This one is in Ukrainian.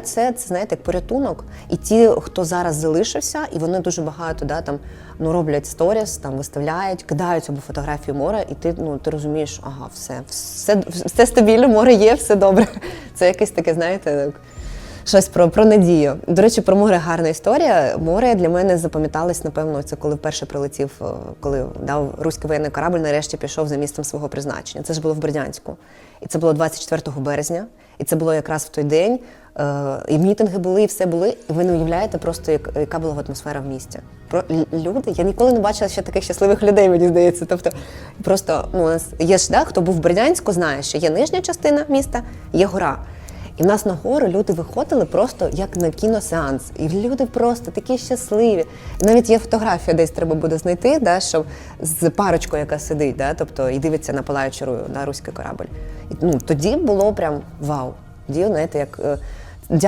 Це, це знаєте, як порятунок. І ті, хто зараз залишився, і вони дуже багато да, там, ну, роблять сторіс, там, виставляють, кидають або фотографію моря, і ти, ну, ти розумієш, ага, все, все, все стабільно, море є, все добре. Це якесь таке, знаєте, щось про, про надію. До речі, про море гарна історія. Море для мене запам'яталось, напевно, це коли вперше прилетів, е, коли дав руський воєнний корабль, нарешті пішов за місцем свого призначення. Це ж було в Бердянську. І це було 24 березня. І це було якраз в той день. Е, і мітинги були, і все були. І ви не уявляєте просто, як, яка була атмосфера в місті. Про люди, я ніколи не бачила ще таких щасливих людей, мені здається. Тобто, просто ну, у нас є ж, да, хто був в Бердянську, знає, що є нижня частина міста, є гора. І в нас на гору люди виходили просто як на кіносеанс. І люди просто такі щасливі. Навіть є фотографія, десь треба буде знайти, да, що з парочкою, яка сидить, да, тобто і дивиться на палаючу на руський корабль. І, ну, тоді було прям вау. Тоді, знаєте, як е,